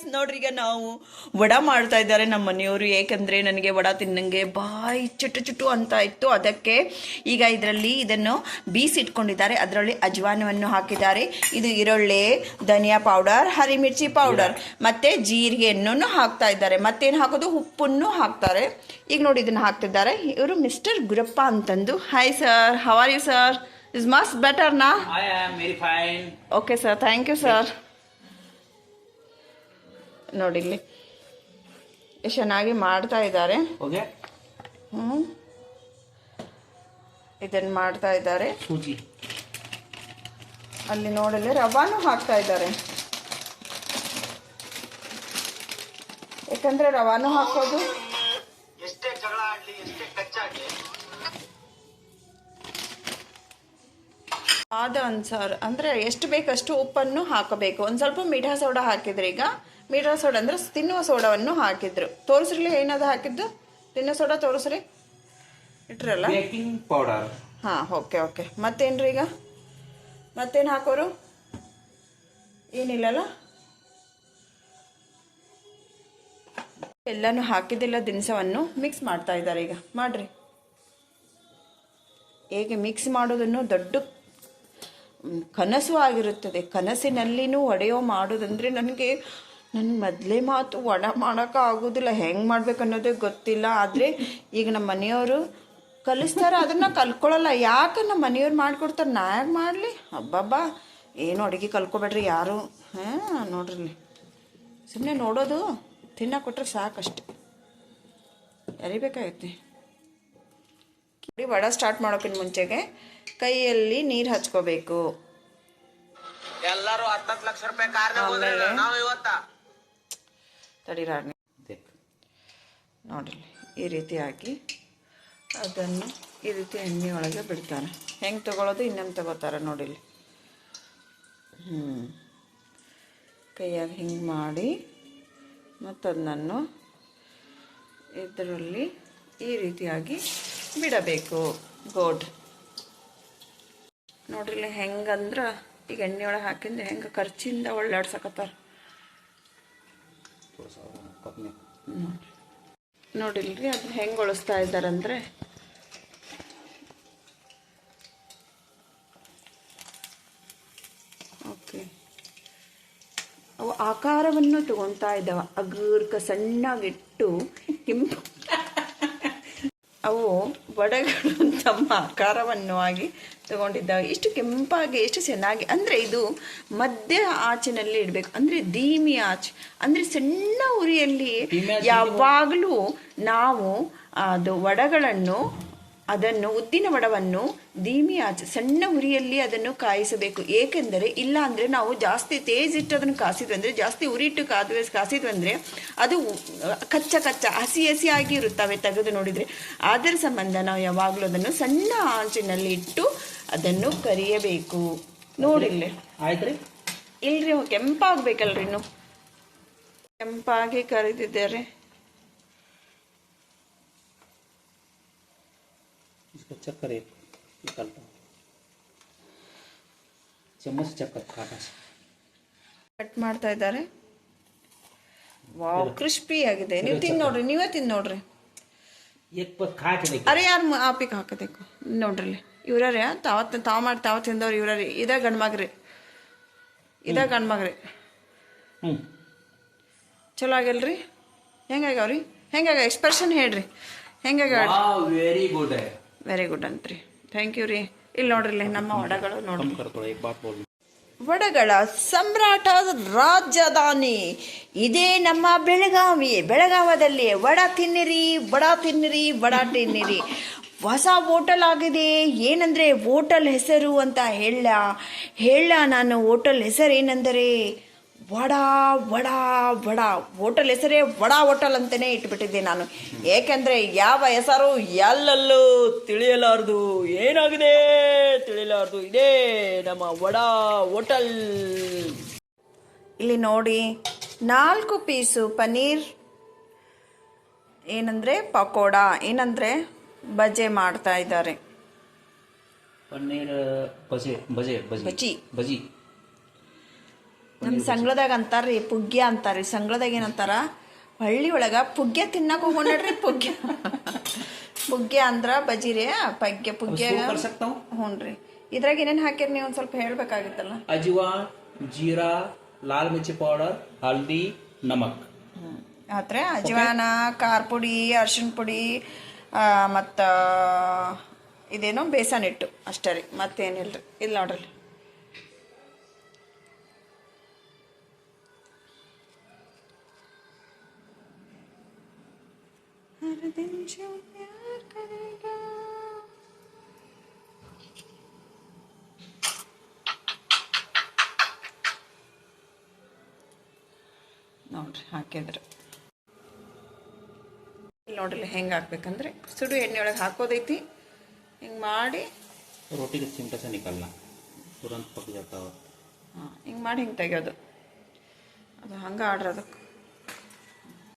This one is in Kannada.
ಗಾಯ್ಸ್ ನೋಡ್ರಿ ಈಗ ನಾವು ವಡ ಮಾಡ್ತಾ ಇದ್ದಾರೆ ನಮ್ಮ ಮನೆಯವರು. ಏಕೆಂದ್ರೆ ನನಗೆ ವಡ ತಿನ್ನಂಗೆ ಬಾಯಿ ಚುಟು ಚುಟು ಅಂತ ಇತ್ತು. ಅದಕ್ಕೆ ಈಗ ಇದರಲ್ಲಿ ಇದನ್ನು ಬೀಸಿಟ್ಕೊಂಡಿದ್ದಾರೆ ಅದರಲ್ಲಿ ಅಜ್ವಾನವನ್ನು ಹಾಕಿದ್ದಾರೆ. ಇದು ಈರುಳ್ಳಿ ಧನಿಯಾ ಪೌಡರ್ ಹರಿಮಿರ್ಚಿ ಪೌಡರ್ ಮತ್ತೆ ಜೀರಿಗೆಯನ್ನು ಹಾಕ್ತಾ ಇದ್ದಾರೆ. ಮತ್ತೇನು ಹಾಕೋದು? ಉಪ್ಪನ್ನು ಹಾಕ್ತಾರೆ. ಈಗ ನೋಡಿ ಇದನ್ನು ಹಾಕ್ತಿದ್ದಾರೆ. ಇವರು ಮಿಸ್ಟರ್ ಗುರಪ್ಪ ಅಂತಂದು. Hi sir how are you sir is must better ನಾ. Okay sir thank you sir ನೋಡಿ ಇಲ್ಲಿ. ಎಷ್ಟು ಚೆನ್ನಾಗಿ ಮಾಡ್ತಾ ಇದ್ದಾರೆ? ಹ್ಞೂ ಇದನ್ನು ಮಾಡ್ತಾ ಇದ್ದಾರೆ. ಅಲ್ಲಿ ನೋಡಲಿ ರವಾನು ಹಾಕ್ತಾ ಇದ್ದಾರೆ. ಯಾಕಂದ್ರೆ ರವಾನು ಹಾಕೋದು ಎಷ್ಟೇ ಜಗಳ ಆಗಲಿ ಎಷ್ಟೇ ಆದ ಅನ್ಸಾರ್ ಅಂದರೆ ಎಷ್ಟು ಬೇಕಷ್ಟು ಉಪ್ಪನ್ನು ಹಾಕಬೇಕು. ಒಂದು ಸ್ವಲ್ಪ ಮೀಠಾ ಸೋಡಾ ಹಾಕಿದ್ರು ಈಗ. ಮೀಠಾ ಸೋಡಾ ಅಂದರೆ ತಿನ್ನುವ ಸೋಡಾವನ್ನು ಹಾಕಿದ್ರು. ತೋರಿಸ್ರಿ ಏನದು ಹಾಕಿದ್ದು? ತಿನ್ನೋ ಸೋಡಾ ತೋರಿಸ್ರಿ. ಇಟ್ರಲ್ಲ? ಪೌಡರ್. ಹಾಂ ಓಕೆ ಓಕೆ. ಮತ್ತೇನ್ರಿ ಈಗ? ಮತ್ತೇನು ಹಾಕೋರು? ಏನಿಲ್ಲಲ್ಲ? ಎಲ್ಲನೂ ಹಾಕಿದ್ದಿಲ್ಲ ದಿನಸವನ್ನು. ಮಿಕ್ಸ್ ಮಾಡ್ತಾ ಇದ್ದಾರೆ ಈಗ. ಮಾಡ್ರಿ. ಹೇಗೆ ಮಿಕ್ಸ್ ಮಾಡೋದನ್ನು ದೊಡ್ಡ ಕನಸು ಆಗಿರುತ್ತದೆ. ಕನಸಿನಲ್ಲಿನೂ ಒಡೆಯೋ ಮಾಡೋದಂದರೆ ನನಗೆ ನನ್ನ ಮೊದಲೇ ಮಾತು ಒಡ ಮಾಡೋಕೆ ಆಗೋದಿಲ್ಲ. ಹೆಂಗೆ ಮಾಡ್ಬೇಕು ಅನ್ನೋದೇ ಗೊತ್ತಿಲ್ಲ. ಆದರೆ ಈಗ ನಮ್ಮ ಮನೆಯವರು ಕಲಿಸ್ತಾರೆ. ಅದನ್ನು ಕಲ್ಕೊಳ್ಳಲ್ಲ ಯಾಕೆ ನಮ್ಮ ಮನೆಯವ್ರು ಮಾಡಿಕೊಡ್ತಾರೆ? ನಾ ಯಾಕೆ ಮಾಡಲಿ? ಅಬ್ಬಬ್ಬಾ. ಏನು ಅಡುಗೆ ಕಲ್ಕೊಬೇಡ್ರಿ ಯಾರು? ಹಾಂ, ನೋಡ್ರಿ. ಸುಮ್ಮನೆ ನೋಡೋದು, ತಿನ್ನ ಕೊಟ್ಟರೆ ಸಾಕಷ್ಟೆ. ಯಾರಿಬೇಕಾಗೈತಿ ವಡೆ ವಡ ಸ್ಟಾರ್ಟ್ ಮಾಡೋಕ್ಕಿಂತ ಮುಂಚೆಗೆ. ಕೈಯಲ್ಲಿ ನೀರು ಹಚ್ಕೋಬೇಕು. ಎಲ್ಲರೂ ಹತ್ತತ್ತು ಲಕ್ಷ ರೂಪಾಯಿ ಕಾರ್? ನಾವು ಇವತ್ತ. ತಡಿರಾಣಿ Thick. ನೋಡ್ರಿ ಈ ರೀತಿ ಹಾಕಿ ಅದನ್ನು ಈ ರೀತಿ ಎಣ್ಣೆ ಒಳಗೆ ಬಿಡ್ತಾರೆ ಹೆಂಗೆ ತಗೊಳ್ಳೋದು ಇನ್ನೊಂದು ತಗೋತಾರೆ ನೋಡಿಲ್ಲಿ. ಹ್ಞೂ ಕೈಯಾಗ ಹಿಂಗೆ ಮಾಡಿ ಮತ್ತದನ್ನು ಇದರಲ್ಲಿ ಈ ರೀತಿಯಾಗಿ ಬಿಡಬೇಕು. ಗೋಡ್. ನೋಡ್ರಿಲ್ಲ ಹೆಂಗಂದ್ರೆ? ಈಗ ಎಣ್ಣೆ ಒಳಗೆ ಹಾಕಿಂದ ಹೆಂಗೆ ಖರ್ಚಿಂದ ಒಳ್ಳಾಡ್ಸಕತ್ತಾರ ನೋಡಿಲ್ರಿ ಅದನ್ನ ಹೆಂಗೆ ಒಳಸ್ತಾ ಇದ್ದಾರಂದ್ರೆ? ಓಕೆ. ಅವು ಆಕಾರವನ್ನು ತಗೊತಾ ಇದ್ದಾವೆ. ಅಗರ್ಕ ಸಣ್ಣಗಿಟ್ಟು ಕೆಂಪು ವಡೆಗಳು ತಮ್ಮ ಆಕಾರವನ್ನು ಆಗಿ ತಗೊಂಡಿದ್ದಾವೆ. ಇಷ್ಟು ಕೆಂಪಾಗಿ ಎಷ್ಟು ಚೆನ್ನಾಗಿ ಅಂದರೆ ಇದು ಮಧ್ಯ ಆಚಿನಲ್ಲಿ ಇಡಬೇಕು. ಅಂದರೆ ಧೀಮಿ ಆಚೆ ಅಂದರೆ ಸಣ್ಣ ಉರಿಯಲ್ಲಿ ಯಾವಾಗಲೂ ನಾವು ಅದು ವಡಗಳನ್ನು ಅದನ್ನು ಉದ್ದಿನ ವಡವನ್ನು ಧೀಮಿ ಆಚೆ ಸಣ್ಣ ಉರಿಯಲ್ಲಿ ಅದನ್ನು ಕಾಯಿಸಬೇಕು. ಏಕೆಂದರೆ ಇಲ್ಲ ಅಂದರೆ ನಾವು ಜಾಸ್ತಿ ತೇಜಿಟ್ಟು ಇಟ್ಟು ಅದನ್ನು ಕಾಸಿದ್ವಿ ಅಂದರೆ ಜಾಸ್ತಿ ಉರಿ ಇಟ್ಟು ಕಾದ್ವಿ ಕಾಸಿದ್ವಿ ಅಂದರೆ ಅದು ಕಚ್ಚ ಕಚ್ಚ ಹಸಿ ಹಸಿ ಆಗಿ ಇರುತ್ತವೆ ತೆಗೆದು ನೋಡಿದರೆ. ಅದರ ಸಂಬಂಧ ನಾವು ಯಾವಾಗಲೂ ಅದನ್ನು ಸಣ್ಣ ಆಂಚಿನಲ್ಲಿ ಇಟ್ಟು ಅದನ್ನು ಕರಿಯಬೇಕು. ನೋಡಿಲ್ಲ ಆಯ್ತು ಇಲ್ರಿ ಕೆಂಪಾಗಬೇಕಲ್ರಿ ಇನ್ನು. ಕೆಂಪಾಗಿ ಕರಿದಿದ್ದಾರೆ चक्कर एक निकालता हूँ चम्मच से चक्कर काटा से ಕಟ್ ಮಾಡ್ತಾ ಇದ್ದಾರೆ ವಾವ್ ಕ್ರಿಸ್ಪಿ ಆಗಿದೆ ನೀವು ತಿಂದು ನೋಡ್ರಿ ನೀವೇ ತಿಂದು ನೋಡ್ರಿ एक पत खा के देखिए ಅರೆ ಯಾರು ಆಪಿಗೆ ಹಾಕಬೇಕು ನೋಡ್ರಿ ಇವ್ರೇ ತಾವತ್ ತಾವು ಮಾಡಿ ತಾವು ತಿಂದವ್ರು ಇವ್ರಿ ಇದ ಗಂಡ್ಮಗ್ರಿ ಇದ ಗಂಡ್ಮಗ್ರಿ हम्म ಚಲೋ ಆಗಿಲ್ರಿ ಹೆಂಗಾಗ್ಯಾವ್ರಿ ಹೆಂಗಾಗ ಎಕ್ಸ್ಪ್ರೆಷನ್ ಹೇಳ್ರಿ ಹೆಂಗಾಗ वेरी गुड है ವೆರಿ ಗುಡ್ ಅಂತ ರೀ ಥ್ಯಾಂಕ್ ಯು ರೀ. ಇಲ್ಲಿ ನೋಡ್ರಿ ನಮ್ಮ ವಡಗಳು ನೋಡಿ ವಡಗಳ ಸಮ್ರಾಟ ರಾಜಧಾನಿ. ಇದೇ ನಮ್ಮ ಬೆಳಗಾವಿ. ಬೆಳಗಾವದಲ್ಲಿ ವಡ ತಿನ್ನಿರಿ ವಡ ತಿನ್ನಿರಿ ವಡ ತಿನ್ನಿರಿ. ಹೊಸ ಹೋಟೆಲ್ ಆಗಿದೆ. ಏನಂದರೆ ಹೋಟೆಲ್ ಹೆಸರು ಅಂತ ಹೇಳ ಹೇಳ ನಾನು ಹೋಟೆಲ್ ಹೆಸರೇನೆಂದರೆ ವಡ ವಡಾ ವಡಾ. ಹೋಟೆಲ್ ಹೆಸರೇ ವಡ ಹೋಟೆಲ್ ಅಂತಲೇ ಇಟ್ಬಿಟ್ಟಿದ್ದೆ ನಾನು. ಏಕೆಂದರೆ ಯಾವ ಹೆಸರು ಎಲ್ಲೆಲ್ಲೂ ತಿಳಿಯಲಾರದು. ಏನಾಗಿದೆ ತಿಳಿಯಲಾರದು? ಇದೇ ನಮ್ಮ ವಡಾ ಹೋಟೆಲ್. ಇಲ್ಲಿ ನೋಡಿ ನಾಲ್ಕು ಪೀಸು ಪನ್ನೀರ್ ಏನಂದ್ರೆ ಪಕೋಡ ಏನಂದ್ರೆ ಬಜೆ ಮಾಡ್ತಾ ಇದ್ದಾರೆ. ಪನ್ನೀರ್ ಬಜೆ ಬಜೆ. ಬಜಿ. ಬಜಿ. ನಮ್ಮ ಸಂಘದಾಗ ಅಂತಾರ್ರಿ ಪುಗ್ಗ್ಯ ಅಂತಾರ್ರಿ ಸಂಘದಾಗ ಏನಂತಾರ ಹಳ್ಳಿ ಒಳಗ ಪುಗ್ಗ್ಯ ತಿನ್ನಕ್ ಹೋಗೋಣ್ರಿ ಪುಗ್ಗ್ಯ. ಪುಗ್ಗ್ಯ ಅಂದ್ರೆ ಬಜೀರಿ ಪಗ್ಗ್ಯ ಪುಗ್ಗ್ಯ ಹ್ಞೂ ರೀ ಇದ್ರಾಗ ಏನೇನು ಹಾಕಿರಿ ನೀವು ಸ್ವಲ್ಪ ಹೇಳ್ಬೇಕಾಗಿತ್ತಲ್ಲ? ಅಜವಾ ಜೀರಾ ಲಾಲ್ ಮಿರ್ಚಿ ಪೌಡರ್ ಹಲ್ದಿ ನಮಕ್. ಆದ್ರೆ ಅಜವಾನ ಖಾರ ಪುಡಿ ಅರ್ಶಿಣ ಪುಡಿ ಮತ್ತ ಇದೇನೋ ಬೇಸನ್ ಇಟ್ಟು ಅಷ್ಟೇ ರೀ ಮತ್ತೇನಿಲ್ಲ ರೀ ಇಲ್ಲಿ ನೋಡ್ರಿ. हर दिन जो प्यार करेगा ನೋಡ್ರಿ ಹಾಕಿದ್ರು ಇಲ್ಲಿ ನೋಡ್ರಿ ಹೆಂಗೆ ಹಾಕ್ಬೇಕಂದ್ರೆ ಸುಡು ಎಣ್ಣೆ ಒಳಗೆ ಹಾಕೋದೈತಿ ಹಿಂಗೆ ಮಾಡಿ रोटी के चिमटे से निकालना तुरंत पक जाता है ಹಾಂ ಹಿಂಗೆ ಮಾಡಿ ಹಿಂಗೆ ತೆಗಿಯೋದು ಅದು ಹಂಗೆ ಆಡ್ರಿ ಅದಕ್ಕೆ